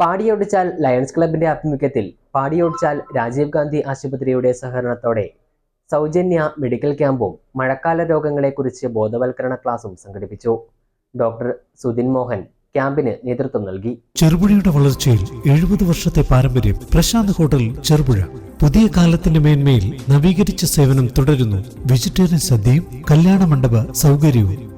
പാടിയൊടിച്ചാൽ lions ക്ലബിന്റെ ആഭിമുഖ്യത്തിൽ പാടിയൊടിച്ചാൽ രാജീവ് ഗാന്ധി ആശുപത്രിയുടെ സഹകരണത്തോടെ സൗജന്യ മെഡിക്കൽ ക്യാമ്പും മഴക്കാല രോഗങ്ങളെക്കുറിച്ച് ബോധവൽക്കരണ ക്ലാസും സംഘടിപ്പിച്ചു. ഡോക്ടർ സുധിൻ മോഹൻ ക്യാമ്പിന് നേതൃത്വം നൽകി. ചെറുപുഴയുടെ വളർച്ചയിൽ എഴുപത് വർഷത്തെ പാരമ്പര്യം പ്രശാന്ത് ഹോട്ടൽ ചെറുപുഴ. പുതിയ കാലത്തിന്റെ മേന്മയിൽ നവീകരിച്ച സേവനം തുടരുന്നു. വെജിറ്റേറിയൻ സദ്യയും കല്യാണ മണ്ഡപ സൗകര്യവും.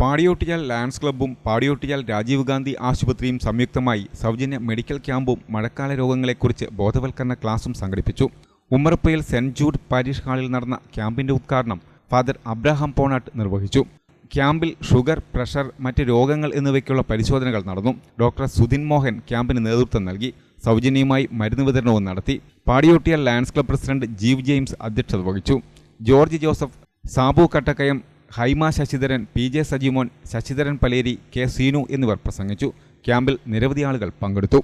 പാടിയോട്ടിയാൽ ലയൺസ് ക്ലബ്ബും പാടിയോട്ടിയാൽ രാജീവ് ഗാന്ധി ആശുപത്രിയും സംയുക്തമായി സൗജന്യ മെഡിക്കൽ ക്യാമ്പും മഴക്കാല രോഗങ്ങളെക്കുറിച്ച് ബോധവൽക്കരണ ക്ലാസും സംഘടിപ്പിച്ചു. ഉമ്മറപ്പയിൽ സെന്റ് ജൂഡ് പാരിഷ് ഹാളിൽ നടന്ന ക്യാമ്പിന്റെ ഉദ്ഘാടനം ഫാദർ അബ്രഹാം പോണാട്ട് നിർവഹിച്ചു. ക്യാമ്പിൽ ഷുഗർ പ്രഷർ മറ്റ് രോഗങ്ങൾ എന്നിവയ്ക്കുള്ള പരിശോധനകൾ നടന്നു. ഡോക്ടർ സുധിൻ മോഹൻ ക്യാമ്പിന് നേതൃത്വം നൽകി. സൗജന്യമായി മരുന്ന് വിതരണവും നടത്തി. Padiyottuchal lions club president Jeev James അധ്യക്ഷത വഹിച്ചു. George Joseph Sabu Kattakkayam Haima Sasidharan P J Sajimon Sasidharan Paleri K Seenu എന്നിവർ പ്രസംഗിച്ചു. ക്യാമ്പിൽ നിരവധി ആളുകൾ പങ്കെടുത്തു.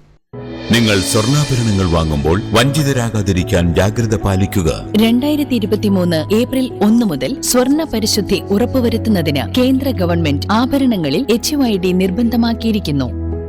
നിങ്ങൾ സ്വർണാഭരണങ്ങൾ വാങ്ങുമ്പോൾ വഞ്ചിതരാകാതിരിക്കാൻ ജാഗ്രത പാലിക്കുക. രണ്ടായിരത്തി ഇരുപത്തിമൂന്ന് ഏപ്രിൽ ഒന്ന് മുതൽ സ്വർണ പരിശുദ്ധി ഉറപ്പുവരുത്തുന്നതിന് കേന്ദ്ര ഗവൺമെന്റ് ആഭരണങ്ങളിൽ എച്ച് നിർബന്ധമാക്കിയിരിക്കുന്നു.